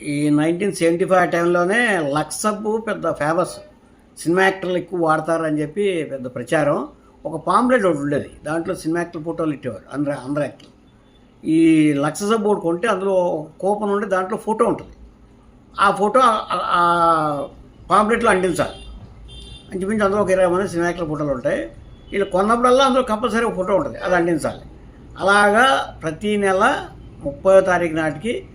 ఈ nineteen seventy five టైంలోనే లక్సప్ పెద్ద ఫేమస్ సినిమా యాక్టర్లు ఎక్కువ వాడతారని చెప్పి పెద్ద ప్రచారం. ఒక పాంప్లెట్ ఒకటి ఉండేది. దాంట్లో సినిమా యాక్టర్ ఫోటోలు ఇట్టేవారు అందరూ అందరు యాక్టర్లు. ఈ లక్సప్ ఒకటి కొంటే అందులో కూపన్ ఉండి దాంట్లో ఫోటో ఉంటుంది. ఆ ఫోటో ఆ- పాంప్లెట్లో అంటించాలి. అంచుమించు అందులో ఒక ఇరవై మంది సినిమా యాక్టర్ ఫోటోలు ఉంటాయి. వీళ్ళు కొన్నప్పుడల్లా అందులో కంపల్సరీ ఒక ఫోటో ఉంటుంది. అది అంటించాలి. అలాగా ప్రతీ నెల ముప్పై తారీఖు నాటికి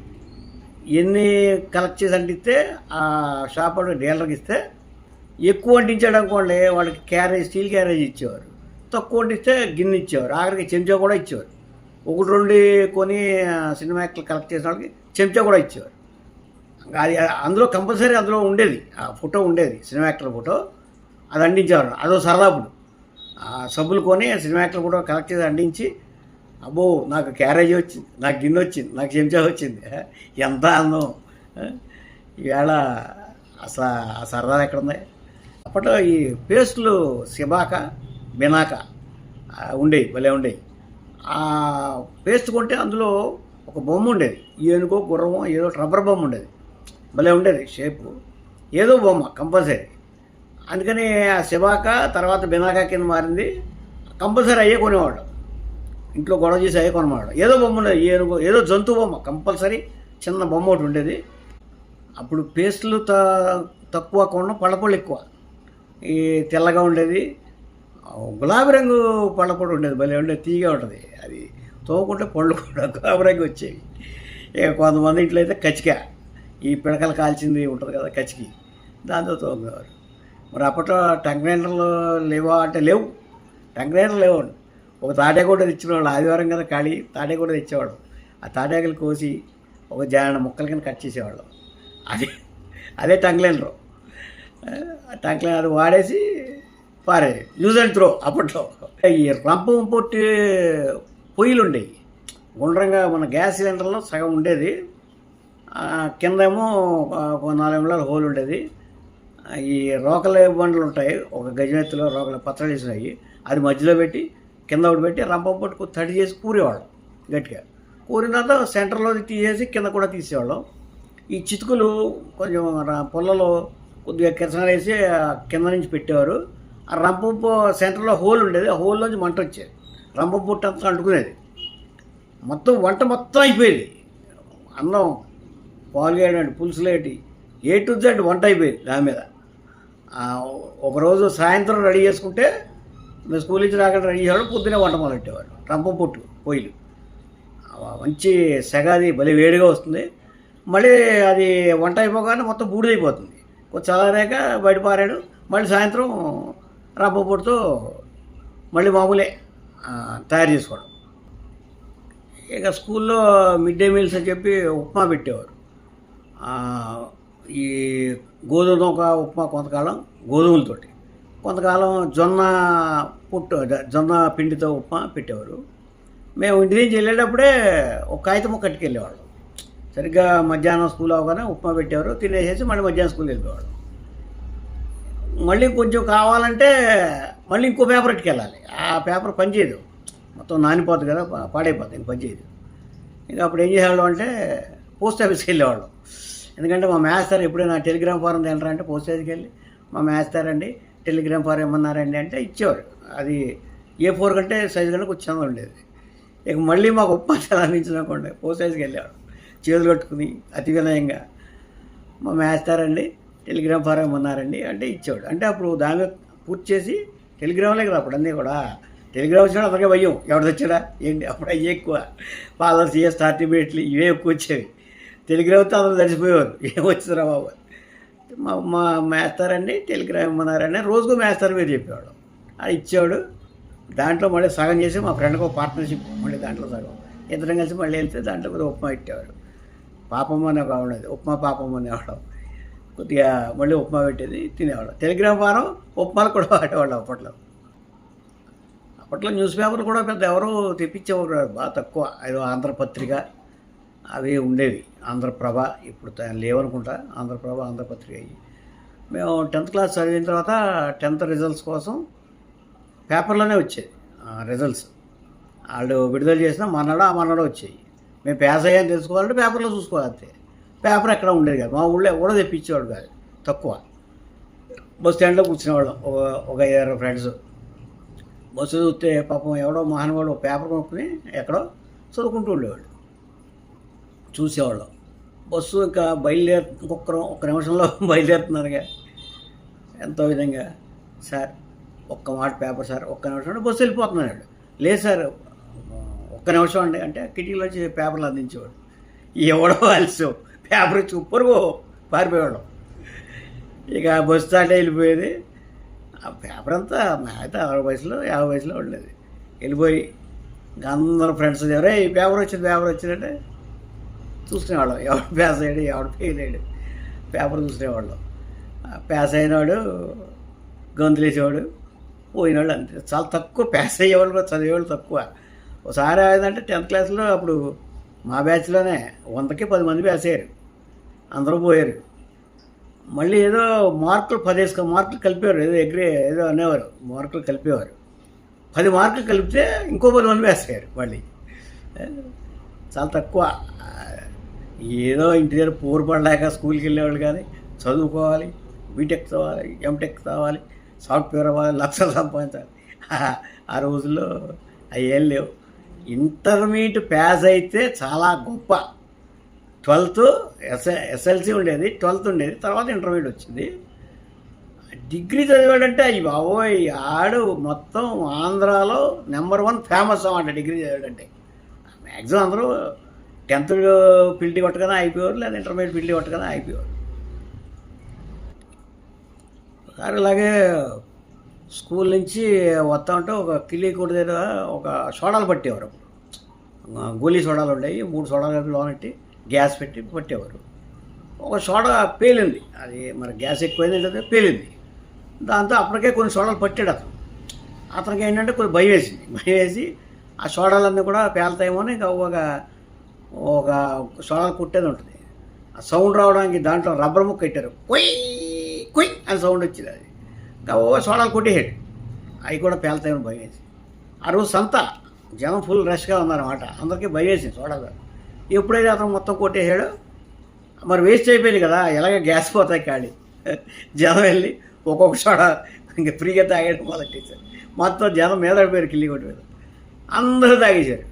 ఎన్ని కలెక్ట్ చేసి అంటిస్తే ఆ షాప్ డీలర్కి ఇస్తే ఎక్కువ అంటించాడు అనుకోండి వాళ్ళకి క్యారేజ్ స్టీల్ క్యారేజ్ ఇచ్చేవారు. తక్కువ అంటిస్తే గిన్నె ఇచ్చేవారు. ఆఖరికి చెంచా కూడా ఇచ్చేవారు. ఒకటి రెండు కొని ఆ, సినిమా యాక్టర్లు కలెక్ట్ చేసిన వాళ్ళకి చెంచా కూడా ఇచ్చేవారు. అది అందులో కంపల్సరీ అందులో ఉండేది. ఆ ఫోటో ఉండేది సినిమా యాక్టర్ ఫోటో. అది అందించేవారు అదో సరదాపుడు ఆ సబ్బులు కొని సినిమా యాక్టర్ ఫోటో కలెక్ట్ చేసి అందించి అబ్బో నాకు క్యారేజ్ వచ్చింది నాకు గిన్నె వచ్చింది నాకు చెంచా వచ్చింది. ఎంత అన్నం? ఈవేళ అసలు ఆ సరదా ఎక్కడుంది అప్పట్లో ఈ పేస్టులు సిబాక బినాక ఉండేవి భలే ఉండేవి. ఆ పేస్ట్ కొంటే అందులో ఒక బొమ్మ ఉండేది. ఏనుకో గుర్రమో ఏదో రబ్బర్ బొమ్మ ఉండేది. భలే ఉండేది షేపు. ఏదో బొమ్మ కంపల్సరీ. అందుకని ఆ శివాక తర్వాత బినాక కింద మారింది. కంపల్సరీ అయ్యే కొనేవాడు ఇంట్లో గొడవ చేసి అయ్యే కొనమాట ఏదో బొమ్మ ఉండేది ఏదో జంతువు బొమ్మ కంపల్సరీ చిన్న బొమ్మ ఒకటి ఉండేది. అప్పుడు పేస్టులు త తక్కువ కొన్న పళ్ళపళ్ళు ఎక్కువ. ఈ తెల్లగా ఉండేది. గులాబీ రంగు పళ్ళపొడి ఉండేది భలే ఉండేది తీగా ఉంటుంది. అది తోకుంటే పళ్ళు కూడా గులాబీ రంగు వచ్చేవి. ఇక కొంతమంది ఇంట్లో అయితే కచిక. ఈ పిడకలు కాల్చింది ఉంటుంది కదా కచికి. దాంతో తోగేవారు మరి అప్పట్లో టంగ్ గ్రైండర్లు లేవా అంటే లేవు. టంగ్ లేవు ఒక తాటే కూడా తెచ్చినవాళ్ళు ఆదివారం కదా ఖాళీ తాటే కూడా తెచ్చేవాడు ఆ తాటాకులు కోసి ఒక జాన ముక్కల కింద కట్ చేసేవాళ్ళం. అదే అదే టంగ్ గ్రైండర్ అది వాడేసి పారే యూజ్ అండ్ త్రో అప్పట్లో. ఈ రంపం పొట్టి పొయ్యిలు ఉండేవి గుండ్రంగా మన గ్యాస్ సిలిండర్లో సగం ఉండేది. కిందేమో ఒక నాలుగు వందల హోల్ ఉండేది. ఈ రోకల బండ్లు ఉంటాయి ఒక గజమెత్తులో రోకల పచ్చడి వేసినాయి. అది మధ్యలో పెట్టి కింద ఒకటి పెట్టి రంపం పట్టుకు తడి చేసి కూరేవాళ్ళం గట్టిగా. కూరిన తర్వాత సెంటర్లో తీసేసి కింద కూడా తీసేవాళ్ళం. ఈ చితుకులు కొంచెం పొల్లలో కొద్దిగా కిరసన వేసి ఆ కింద నుంచి పెట్టేవారు. ఆ రంపంపు సెంటర్లో హోల్ ఉండేది. ఆ హోల్లోంచి మంట వచ్చేది. రంపం పుట్ట అంతా అంటుకునేది. మొత్తం వంట మొత్తం అయిపోయేది. అన్నం పాలుగేయండి పులుసులేటి ఏ టు జెడ్ వంట అయిపోయేది దాని మీద. ఒకరోజు సాయంత్రం రెడీ చేసుకుంటే మేము స్కూల్ నుంచి రాక రెడీ చేయడం పొద్దునే వంట మొదలెట్టేవాడు రంపం పొట్టు పొయ్యిలు. మంచి సెగది భలే వేడిగా వస్తుంది. మళ్ళీ అది వంట అయిపోగానే మొత్తం బూడిదైపోతుంది. కొంచెం చల్లారాక బయట పారాడు. మళ్ళీ సాయంత్రం రంపం పొట్టుతో మళ్ళీ మామూలే తయారు చేసుకోవడం. ఇక స్కూల్లో మిడ్ డే మీల్స్ అని చెప్పి ఉప్మా పెట్టేవారు. ఈ గోధుమ ఒక ఉప్మా కొంతకాలం గోధుమలతోటి. కొంతకాలం జొన్న పుట్టు జొన్న పిండితో ఉప్మా పెట్టేవారు. మేము ఇంటి నుంచి వెళ్ళేటప్పుడే ఒక కాగితం కట్టుకెళ్ళేవాళ్ళం సరిగ్గా మధ్యాహ్నం స్కూల్ అవగానే ఉప్మా పెట్టేవారు. తినేసేసి మళ్ళీ మధ్యాహ్నం స్కూల్ వెళ్ళేవాడు మళ్ళీ కొంచెం కావాలంటే మళ్ళీ ఇంకో పేపర్ ఎట్టుకెళ్ళాలి ఆ పేపర్ పనిచేయదు. మొత్తం నానిపోతుంది కదా పాడైపోతుంది ఇంక పనిచేయదు. ఇంకా అప్పుడు ఏం చేసేవాళ్ళం అంటే పోస్ట్ ఆఫీస్కి వెళ్ళేవాళ్ళం. ఎందుకంటే మా మేస్తారు ఎప్పుడైనా టెలిగ్రామ్ ఫారం తింటారంటే పోస్ట్ ఆఫీస్కి వెళ్ళి మా మేస్తారండి టెలిగ్రామ్ ఫార్ ఏమన్నారండి అంటే ఇచ్చేవారు. అది ఏ ఫోర్ కంటే సైజు కంటే కొంచెం ఉండేది. ఇక మళ్ళీ మాకు ఉప్మా చలానించినకుండా పోస్ట్ సైజుకి వెళ్ళేవాడు చేతులు కట్టుకుని అతి వినయంగా మా మేస్తారండి టెలిగ్రామ్ ఫారం ఏమన్నారండి అంటే ఇచ్చేవాడు. అంటే అప్పుడు దాని పూర్తి చేసి టెలిగ్రామ్లే కదా అప్పుడు అన్నీ కూడా. టెలిగ్రామ్ వచ్చినా అతనికే భయం ఎవడు తెచ్చాడా ఏంటి అప్పుడు అయ్యి ఎక్కువ. ఫాదర్స్ ఏ ఇవే ఎక్కువ వచ్చేవి. టెలిగ్రామ్తో అందరూ తడిసిపోయేవారు. ఏం వచ్చిందిరా బాబు? మా మేస్తారండి టెలిగ్రామ్ ఇమ్మన్నారండి రోజుకు మేస్తారు మీరు చెప్పేవాడు అది ఇచ్చేవాడు దాంట్లో మళ్ళీ సగం చేసి మా ఫ్రెండ్కి ఒక పార్ట్నర్షిప్ మళ్ళీ దాంట్లో సగం. ఇద్దరం కలిసి మళ్ళీ వెళ్తే దాంట్లో కొద్దిగా ఉప్మా పెట్టేవాడు పాపమ్మ అనే ఒక ఉప్మా పాపమ్మ అనేవాడు కొద్దిగా మళ్ళీ ఉప్మా పెట్టేది తినేవాడు టెలిగ్రామ్ ఫారం ఉప్మాలు కూడా వాడేవాళ్ళు అప్పట్లో. అప్పట్లో న్యూస్ పేపర్ కూడా పెద్ద ఎవరు తెప్పించేవారు బాగా తక్కువ. ఏదో ఆంధ్రపత్రిక అవి ఉండేవి. ఆంధ్రప్రభ ఇప్పుడు లేవనుకుంటా ఆంధ్రప్రభ ఆంధ్రపత్రిక అయ్యి. మేము టెన్త్ క్లాస్ చదివిన తర్వాత టెన్త్ రిజల్ట్స్ కోసం పేపర్లోనే వచ్చేది రిజల్ట్స్. వాళ్ళు విడుదల చేసిన మన్నాడు ఆ మన్నాడు వచ్చాయి. మేము పాస్ అయ్యాని తెలుసుకోవాలంటే పేపర్లో చూసుకోవాలి అంతే. పేపర్ ఎక్కడ ఉండేది కాదు. మా ఊళ్ళో కూడా తెప్పించేవాడు కాదు తక్కువ. బస్ స్టాండ్లో కూర్చునేవాళ్ళం ఒక ఒక ఫ్రెండ్స్. బస్సు చూస్తే పాపం ఎవడో ఒక పేపర్ కొనుక్కుని ఎక్కడో చదువుకుంటూ ఉండేవాడు చూసేవాళ్ళం. బస్సు ఇంకా బయలుదేరు ఇంకొక ఒక్క నిమిషంలో బయలుదేరుతున్నారుగా. ఎంతో విధంగా సార్ ఒక్క మాట పేపర్ సార్ ఒక్క నిమిషం అంటే బస్సు వెళ్ళిపోతున్నాడు. లేదు సార్ ఒక్క నిమిషం అండి అంటే కిటికీలో వచ్చి పేపర్లు అందించేవాడు. ఎవడో అలసు పేపర్ ఇచ్చి ఉప్పరుగో పారిపోయేవాళ్ళం. ఇక బస్సు స్టార్ట్ వెళ్ళిపోయేది. ఆ పేపర్ అంతా అయితే అరవై వయసులో యాభై వయసులో ఉండేది. వెళ్ళిపోయి అందరూ ఫ్రెండ్స్ ఎవరే ఈ పేపర్ వచ్చింది పేపర్ వచ్చిందంటే చూసుకునేవాళ్ళం ఎవడు పాస్ అయ్యాడు ఎవడు ఫెయిల్ అయ్యాడు. పేపర్ చూసుకునేవాళ్ళం ఆ పాస్ అయినవాడు గొంతులేసేవాడు పోయినవాడు అంతే. చాలా తక్కువ పాస్ అయ్యేవాళ్ళు కూడా చదివేవాళ్ళు తక్కువ. ఒకసారి ఏదంటే టెన్త్ క్లాస్లో అప్పుడు మా బ్యాచ్లోనే వందకి పది మంది పాస్ అయ్యారు. అందరూ పోయారు. మళ్ళీ ఏదో మార్కులు పదేసుకో మార్కులు కలిపేవారు. ఏదో ఎగ్రీ ఏదో అనేవారు. మార్కులు కలిపేవారు. పది మార్కులు కలిపితే ఇంకో పది మంది వేస్తారు మళ్ళీ. చాలా తక్కువ. ఏదో ఇంటి దగ్గర పోరు పడలేక స్కూల్కి వెళ్ళేవాళ్ళు కానీ చదువుకోవాలి బీటెక్ చదవాలి ఎంటెక్ చదవాలి సాఫ్ట్వేర్ అవ్వాలి లక్షలు సంపాదించాలి. ఆ- రోజుల్లో అవి ఏం లేవు. ఇంటర్మీడియట్ పాస్ అయితే చాలా గొప్ప. ట్వెల్త్ ఎస్ ఎస్ఎల్సి ఉండేది ట్వెల్త్ ఉండేది తర్వాత ఇంటర్మీడియట్ వచ్చింది. డిగ్రీ చదివాడంటే అయ్యి బాబోయ్ ఆడు మొత్తం ఆంధ్రాలో నెంబర్ వన్ ఫేమస్ అన్నమాట డిగ్రీ చదివాడంటే. మ్యాక్సిమం అందరూ టెన్త్ పిల్టీ కొట్టగానే అయిపోయారు లేదా ఇంటర్మీడియట్ పిల్టీ కొట్టగానే అయిపోయారు ఒకసారి ఇలాగే స్కూల్ నుంచి వస్తా ఉంటే ఒక కిల్లీ కొట్టు దగ్గర ఒక సోడాలు పట్టేవారు. అప్పుడు గోలీ సోడాలు ఉండేవి మూడు సోడాలు కలిపి లోనెట్టి గ్యాస్ పెట్టి పట్టేవారు. ఒక సోడా పేలింది. అది మరి గ్యాస్ ఎక్కువైంది ఏంటంటే పేలింది. దాంతో అప్పటికే కొన్ని సోడాలు పట్టాడు అతను. అతనికి ఏంటంటే కొంచెం భయం వేసింది. భయం వేసి ఆ సోడాలన్నీ కూడా పేలుతాయేమో అని ఇంకా ఒక ఒక సోడాలు కుట్టేది ఉంటుంది. ఆ సౌండ్ రావడానికి దాంట్లో రబ్బర్ ముక్క పెట్టారు. కొయ్ కొయ్ అని సౌండ్ వచ్చింది అది. ఓ సోడాలు కొట్టేసాడు అవి కూడా పేలుతాయని భయం వేసి ఆ రోజు సంత జనం ఫుల్ రష్గా ఉందన్నమాట అందరికీ భయం వేసింది సోడాలు ఎప్పుడైతే అతను మొత్తం కొట్టేసాడు మరి వేస్ట్ అయిపోయింది కదా ఎలాగ గ్యాస్ పోతాయి ఖాళీ. జనం వెళ్ళి ఒక్కొక్క సోడా ఇంకా ఫ్రీగా తాగేయడం మొదలెట్టేశారు మొత్తం జనం మీద పడిపోయారు కిల్లి కొట్టి మీద అందరూ తాగేశారు.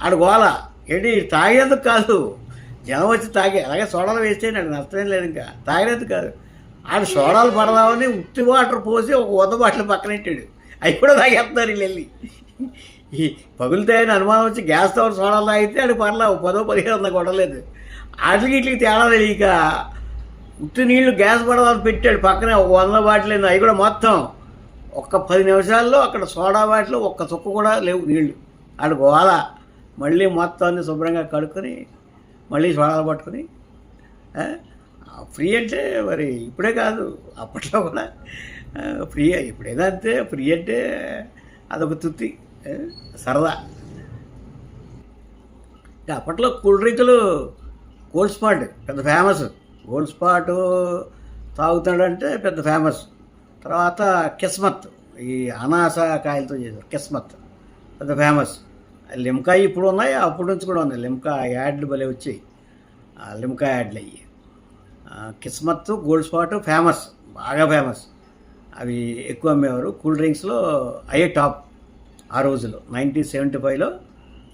ఆడు గోల ఏంటి తాగేందుకు కాదు. జనం వచ్చి తాగే అలాగే సోడాలు వేస్తే అయినాడు నష్టమేం లేదు ఇంకా. తాగేందుకు కాదు. ఆడు సోడాలు పడదామని ఉత్తి వాటర్ పోసి ఒక వద్ద బాటిల్ పక్కన పెట్టాడు. అవి కూడా తాగేస్తున్నారు వీళ్ళు వెళ్ళి ఈ పగులుతాయని అనుమానం వచ్చి గ్యాస్తో సోడాలు తాగితే అది పర్లేదు పదో పదిహేను వందలు కొట్టలేదు. వాటికి ఇట్లకి తేడా తెలియక ఉత్తి నీళ్ళు గ్యాస్ పడదామని పెట్టాడు పక్కనే ఒక వంద బాటిల్ అవి కూడా మొత్తం ఒక్క పది నిమిషాల్లో అక్కడ సోడా బాటిల్ ఒక్క చుక్క కూడా లేవు నీళ్ళు. అటు గోల. మళ్ళీ మొత్తాన్ని శుభ్రంగా కడుక్కొని మళ్ళీ సోడాలు పట్టుకొని ఫ్రీ అంటే మరి ఇప్పుడే కాదు అప్పట్లో కూడా ఫ్రీ ఇప్పుడు ఏదంటే ఫ్రీ అంటే అదొక తుత్తి సరదా. అప్పట్లో కూల్ డ్రింకులు గోల్డ్ స్పాట్ పెద్ద ఫేమస్. గోల్డ్ స్పాట్ తాగుతాడంటే పెద్ద ఫేమస్. తర్వాత కిస్మత్ ఈ అనాస కాయలతో చేశారు కిస్మత్ పెద్ద ఫేమస్. లిమ్కా ఇప్పుడు ఉన్నాయి? అప్పటి నుంచి కూడా ఉన్నాయి. లిమ్కా యాడ్లు భలే వచ్చాయి. లిమ్కా యాడ్లు అయ్యి. Kismat Gold Spot famous. బాగా ఫేమస్. అవి ఎక్కువ అమ్మేవారు. కూల్ డ్రింక్స్లో అయ్యే టాప్ ఆ రోజులో నైన్టీన్ సెవెంటీ ఫైవ్లో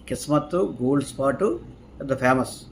కిస్మత్ గోల్డ్ స్పాటు పెద్ద ఫేమస్.